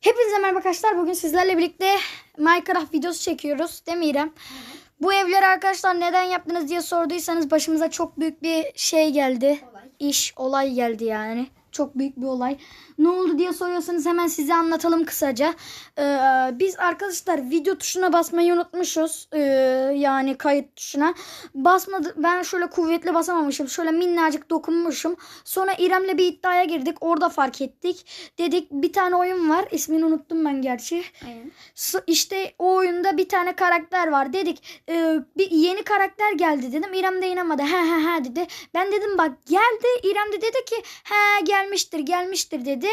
Hepinize merhaba arkadaşlar. Bugün sizlerle birlikte Minecraft videosu çekiyoruz. Değil mi İrem? Bu evleri arkadaşlar neden yaptınız diye sorduysanız başımıza çok büyük bir şey geldi. Olay. İş, olay geldi yani. Çok büyük bir olay. Ne oldu diye soruyorsanız hemen size anlatalım kısaca. Ee, biz arkadaşlar video tuşuna basmayı unutmuşuz. Ee, yani kayıt tuşuna. Basmadı. Ben şöyle kuvvetli basamamışım. Şöyle minnacık dokunmuşum. Sonra İrem'le bir iddiaya girdik. Orada fark ettik. Dedik bir tane oyun var. İsmini unuttum ben gerçi. Aynen. İşte o oyunda bir tane karakter var dedik. e, bir yeni karakter geldi dedim. İrem de inanmadı. He he he dedi. Ben dedim bak geldi. İrem de dedi ki he gelmiştir gelmiştir dedi.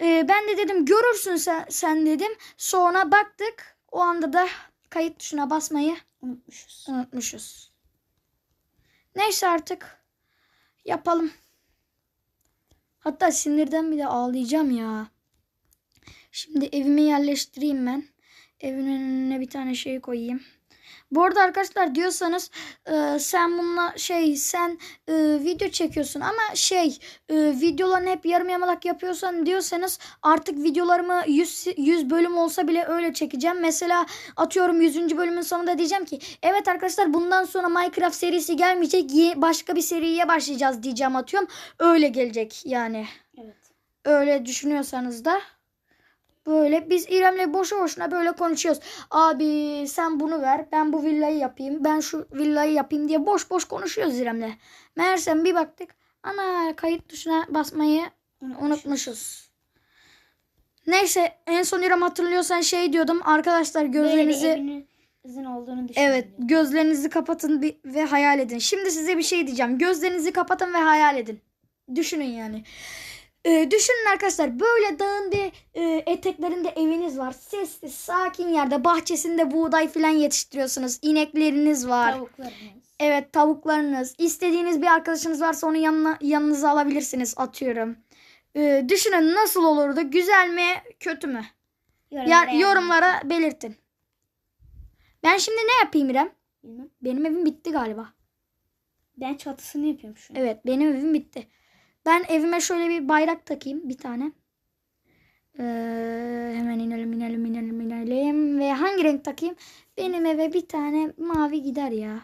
E, ben de dedim görürsün sen, sen dedim. Sonra baktık. O anda da kayıt tuşuna basmayı Unutmuşuz. unutmuşuz. Neyse artık yapalım. Hatta sinirden bir de ağlayacağım ya. Şimdi evimi yerleştireyim ben. Evin önüne bir tane şey koyayım. Bu arada arkadaşlar diyorsanız e, sen bununla şey sen e, video çekiyorsun ama şey e, videolarını hep yarım yamalak yapıyorsan diyorsanız artık videolarımı 100, 100 bölüm olsa bile öyle çekeceğim. Mesela atıyorum 100. bölümün sonunda diyeceğim ki evet arkadaşlar bundan sonra Minecraft serisi gelmeyecek ye- başka bir seriye başlayacağız diyeceğim atıyorum. Öyle gelecek yani. Evet. Öyle düşünüyorsanız da böyle biz İrem'le boşu boşuna böyle konuşuyoruz. Abi sen bunu ver ben bu villayı yapayım ben şu villayı yapayım diye boş boş konuşuyoruz İrem'le. Meğersem bir baktık ana kayıt tuşuna basmayı unutmuşuz. Neyse en son İrem hatırlıyorsan şey diyordum arkadaşlar gözlerinizi olduğunu. Evet gözlerinizi kapatın ve hayal edin. Şimdi size bir şey diyeceğim. Gözlerinizi kapatın ve hayal edin. Düşünün yani. Ee, düşünün arkadaşlar böyle dağın bir e, eteklerinde eviniz var. Sessiz sakin yerde bahçesinde buğday falan yetiştiriyorsunuz. İnekleriniz var. Tavuklarımız. Evet tavuklarınız. İstediğiniz bir arkadaşınız varsa onu yanına, yanınıza alabilirsiniz atıyorum. Ee, düşünün nasıl olurdu? Güzel mi kötü mü? Yorumlara Ya, yorumlara belirtin. Ben şimdi ne yapayım İrem? Bilmem. Benim evim bitti galiba. Ben çatısını yapıyorum şu an. Evet benim evim bitti. Ben evime şöyle bir bayrak takayım bir tane. Ee, hemen inelim inelim inelim inelim. Ve hangi renk takayım? Benim eve bir tane mavi gider ya.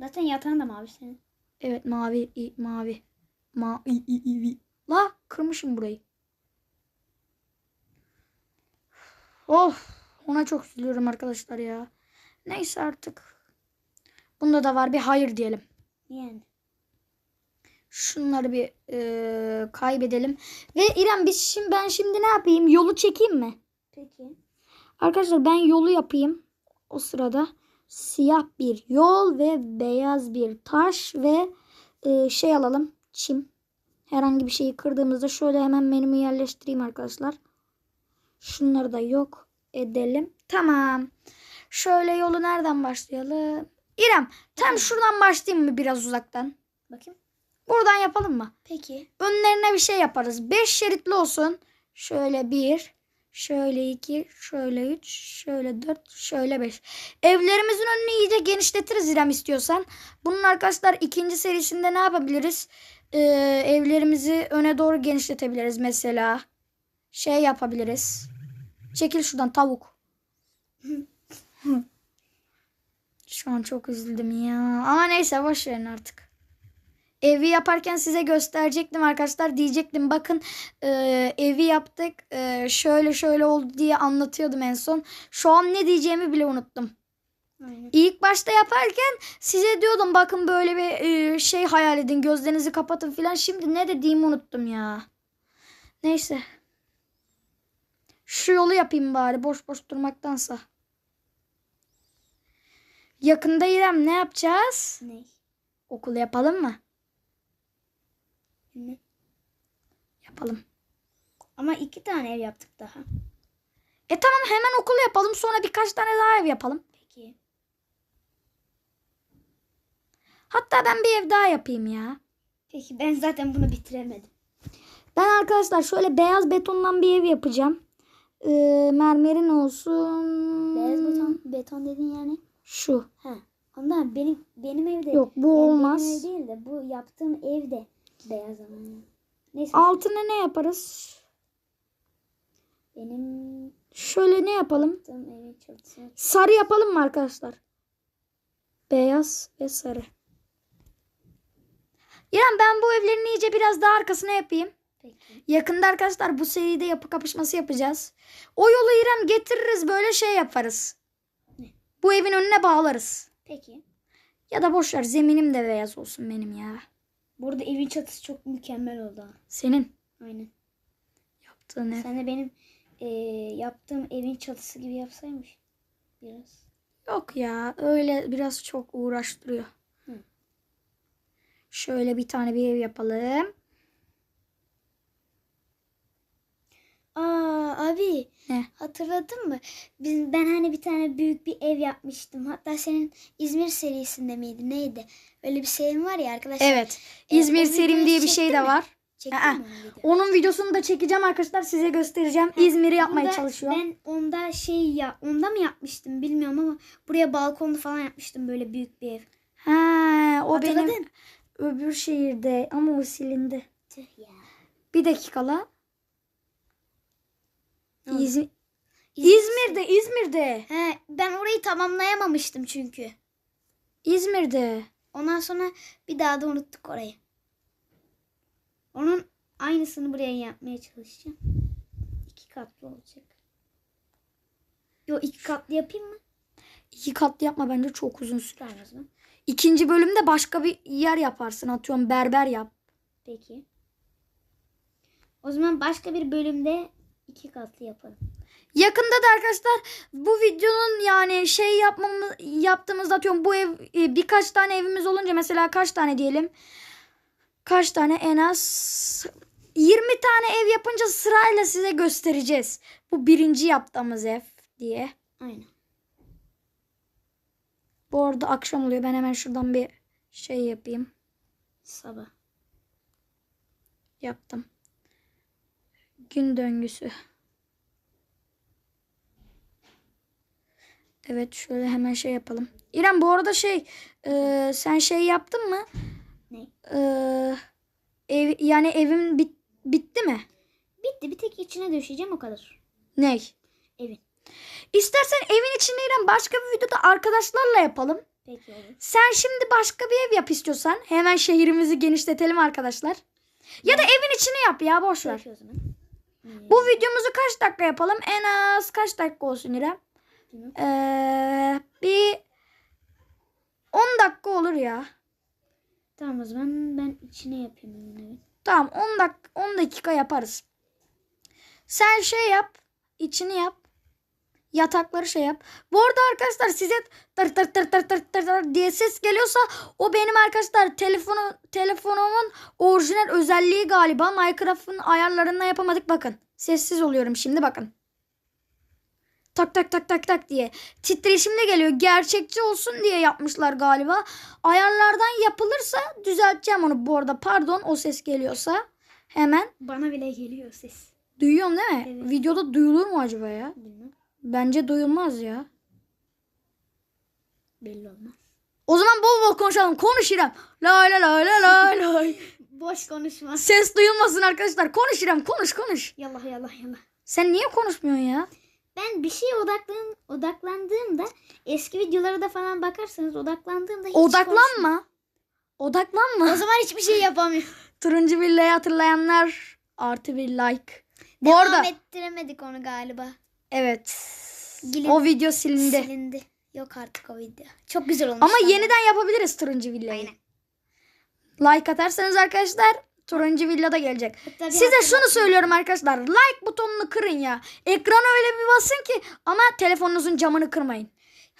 Zaten yatağın da mavi senin. Evet mavi i- mavi. Ma i, i, i, i. La kırmışım burayı. Of ona çok üzülüyorum arkadaşlar ya. Neyse artık. Bunda da var bir hayır diyelim. Yani. Şunları bir e, kaybedelim. Ve İrem biz şimdi ben şimdi ne yapayım? Yolu çekeyim mi? Peki. Arkadaşlar ben yolu yapayım. O sırada siyah bir yol ve beyaz bir taş ve e, şey alalım. Çim. Herhangi bir şeyi kırdığımızda şöyle hemen menümü yerleştireyim arkadaşlar. Şunları da yok edelim. Tamam. Şöyle yolu nereden başlayalım? İrem tam şuradan başlayayım mı biraz uzaktan? Bakayım. Buradan yapalım mı? Peki. Önlerine bir şey yaparız. 5 şeritli olsun. Şöyle 1, şöyle 2, şöyle 3, şöyle 4, şöyle 5. Evlerimizin önünü iyice genişletiriz İrem istiyorsan. Bunun arkadaşlar ikinci serisinde ne yapabiliriz? Ee, evlerimizi öne doğru genişletebiliriz mesela. Şey yapabiliriz. Çekil şuradan tavuk. Şu an çok üzüldüm ya. Ama neyse boş verin artık. Evi yaparken size gösterecektim arkadaşlar. Diyecektim bakın e, evi yaptık. e, şöyle şöyle oldu diye anlatıyordum en son. Şu an ne diyeceğimi bile unuttum. Aynen. İlk başta yaparken size diyordum bakın böyle bir e, şey hayal edin. Gözlerinizi kapatın filan. Şimdi ne dediğimi unuttum ya. Neyse. Şu yolu yapayım bari boş boş durmaktansa. Yakında İrem ne yapacağız? Ne? Okul yapalım mı? Bilmem. Yapalım. Ama iki tane ev yaptık daha. E tamam hemen okul yapalım sonra birkaç tane daha ev yapalım. Peki. Hatta ben bir ev daha yapayım ya. Peki ben zaten bunu bitiremedim. Ben arkadaşlar şöyle beyaz betondan bir ev yapacağım. Ee, mermerin olsun. Beyaz beton, beton dedin yani. Şu. Ha. Ondan benim benim evde. Yok bu yani olmaz. Benim ev değil de bu yaptığım evde beyaz ama. Neyse. Altına ne yaparız? Benim Şöyle ne yapalım? Sarı yapalım mı arkadaşlar? Beyaz ve sarı. İrem ben bu evlerin iyice biraz daha arkasına yapayım. peki. Yakında arkadaşlar bu seride yapı kapışması yapacağız. O yolu İrem getiririz böyle şey yaparız. Ne? Bu evin önüne bağlarız. Peki. Ya da boş ver zeminim de beyaz olsun benim ya. Burada evin çatısı çok mükemmel oldu. ha. Senin Aynen. yaptığın ev. Sen de benim eee, yaptığım evin çatısı gibi yapsaymış. Biraz. Yok ya öyle biraz çok uğraştırıyor. Hı. Şöyle bir tane bir ev yapalım. Aa abi Ne? hatırladın mı? Biz, ben hani bir tane büyük bir ev yapmıştım. Hatta senin İzmir serisinde miydi neydi? Öyle bir serim var ya arkadaşlar. Evet. E, İzmir o Serim diye bir şey de mi? var. Aa, mi onu video? Onun videosunu da çekeceğim arkadaşlar size göstereceğim. İzmir'i yapmaya Burada çalışıyorum. Ben onda şey ya onda mı yapmıştım bilmiyorum ama buraya balkonlu falan yapmıştım böyle büyük bir ev. Ha, o benim Hatırladın? öbür şehirde ama o silindi. Tüh ya. Bir dakika la. İzmir, İzmir- İzmir'de, İzmir'de. He, ben orayı tamamlayamamıştım çünkü. İzmir'de. Ondan sonra bir daha da unuttuk orayı. Onun aynısını buraya yapmaya çalışacağım. İki katlı olacak. Yo iki katlı yapayım mı? İki katlı yapma bence çok uzun sürer. Tamam o zaman. İkinci bölümde başka bir yer yaparsın. Atıyorum berber yap. Peki. O zaman başka bir bölümde iki katlı yaparım. Yakında da arkadaşlar bu videonun yani şey yapmamız yaptığımızda atıyorum bu ev e, birkaç tane evimiz olunca mesela kaç tane diyelim? Kaç tane en az 20 tane ev yapınca sırayla size göstereceğiz. Bu birinci yaptığımız ev diye. Aynen. Bu arada akşam oluyor. Ben hemen şuradan bir şey yapayım. Sabah. Yaptım. Gün döngüsü. Evet şöyle hemen şey yapalım. İrem bu arada şey e, sen şey yaptın mı? Ne? E, ev, yani evim bit, bitti mi? Bitti. Bir tek içine döşeyeceğim o kadar. Ney? Evin. İstersen evin içinde İrem başka bir videoda arkadaşlarla yapalım. Peki olur. Sen şimdi başka bir ev yap istiyorsan. Hemen şehrimizi genişletelim arkadaşlar. Ya da evin içini yap ya boş ver. Peki o zaman. Ee, Bu videomuzu kaç dakika yapalım? En az kaç dakika olsun İrem? Ee, bir 10 dakika olur ya. Tamam o zaman ben içine yapayım. Tamam 10 dak 10 dakika yaparız. Sen şey yap. içini yap. Yatakları şey yap. Bu arada arkadaşlar size tır tır tır tır tır tır tır diye ses geliyorsa o benim arkadaşlar telefonu telefonumun orijinal özelliği galiba. Minecraft'ın ayarlarından yapamadık bakın. Sessiz oluyorum şimdi bakın. Tak tak tak tak tak diye. Titreşimle geliyor. Gerçekçi olsun diye yapmışlar galiba. Ayarlardan yapılırsa düzelteceğim onu bu arada. Pardon o ses geliyorsa. Hemen. Bana bile geliyor ses. Duyuyorsun değil mi? Evet. Videoda duyulur mu acaba ya? Bilmem. Bence duyulmaz ya. Belli olmaz. O zaman bol bol konuşalım. Konuş İrem. Lay lay lay lay lay lay. Boş konuşma. Ses duyulmasın arkadaşlar. Konuş İrem. Konuş konuş. Yallah yallah yallah. Sen niye konuşmuyorsun ya? Ben bir şeye odaklan, odaklandığımda eski videolara da falan bakarsanız odaklandığımda hiç. Odaklanma. Odaklanma. O zaman hiçbir şey yapamıyorum. Turuncu villayı hatırlayanlar artı bir like. Bu Devam arada ettiremedik onu galiba. Evet. Gilin- O video silindi. Silindi. Yok artık o video. Çok güzel olmuş. Ama yeniden yapabiliriz turuncu villayı. Aynen. Like atarsanız arkadaşlar turuncu villa da gelecek. Size şunu söylüyorum arkadaşlar. Like butonunu kırın ya. Ekrana öyle bir basın ki ama telefonunuzun camını kırmayın.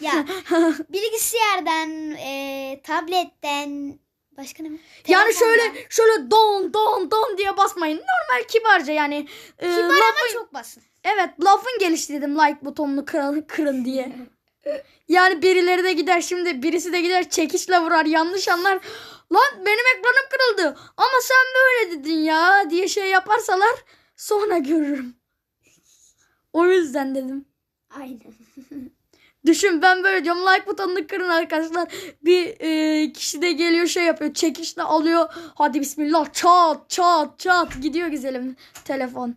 Ya bilgisayardan, e, tabletten başka ne mi? Yani Telefondan. şöyle şöyle don don don diye basmayın. Normal kibarca yani. e, Kibar ama çok basın. Evet lafın gelişti dedim like butonunu kırın, kırın diye. Yani birileri de gider şimdi birisi de gider çekiçle vurar yanlış anlar. Lan benim ekranım kırıldı ama sen böyle dedin ya diye şey yaparsalar sonra görürüm. O yüzden dedim. Aynen. Düşün ben böyle diyorum like butonunu kırın arkadaşlar. Bir e, kişi de geliyor şey yapıyor çekişle alıyor. Hadi bismillah çat çat çat gidiyor güzelim telefon.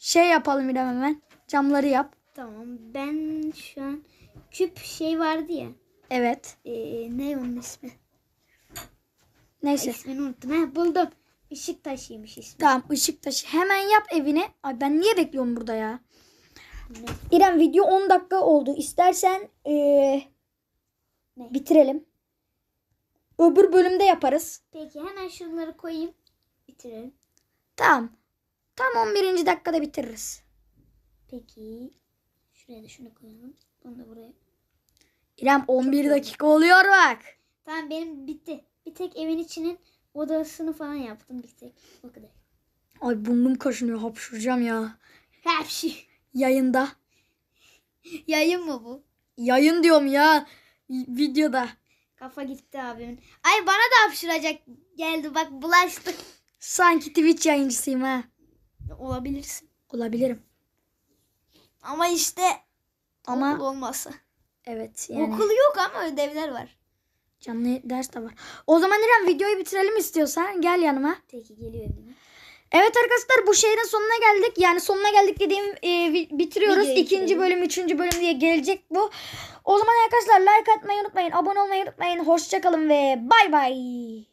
Şey yapalım İrem hemen. Camları yap. Tamam ben şu an küp şey vardı ya. Evet. Ee, ne onun ismi? Neyse. İsmini unuttum. Ha, buldum. Işık taşıymış ismi. Tamam ışık taşı. Hemen yap evini. Ay ben niye bekliyorum burada ya? Ne? İrem video 10 dakika oldu. İstersen ee, Ne? bitirelim. Öbür bölümde yaparız. Peki hemen şunları koyayım. Bitirelim. Tamam. Tam 11. dakikada bitiririz. Peki. Şuraya da şunu koyalım. Bunu da buraya. İrem 11 dakika oluyor bak. Tamam benim bitti. Bir tek evin içinin odasını falan yaptım bir tek. O kadar. Ay burnum kaşınıyor. Hapşuracağım ya. Şey. Yayında. Yayın mı bu? Yayın diyorum ya. Videoda. Kafa gitti abimin. Ay bana da hapşıracak geldi bak bulaştı. Sanki Twitch yayıncısıyım ha. Olabilirsin. Olabilirim. Ama işte Ama okul olmasa. evet yani Okul yok ama ödevler var. canlı ders de var. O zaman İrem videoyu bitirelim istiyorsan. Gel yanıma. Peki geliyor evine. Evet arkadaşlar bu şeyin sonuna geldik. Yani sonuna geldik dediğim e, bitiriyoruz. Videoyu İkinci bitirelim. bölüm, üçüncü bölüm diye gelecek bu. O zaman arkadaşlar like atmayı unutmayın. Abone olmayı unutmayın. Hoşçakalın ve bay bay.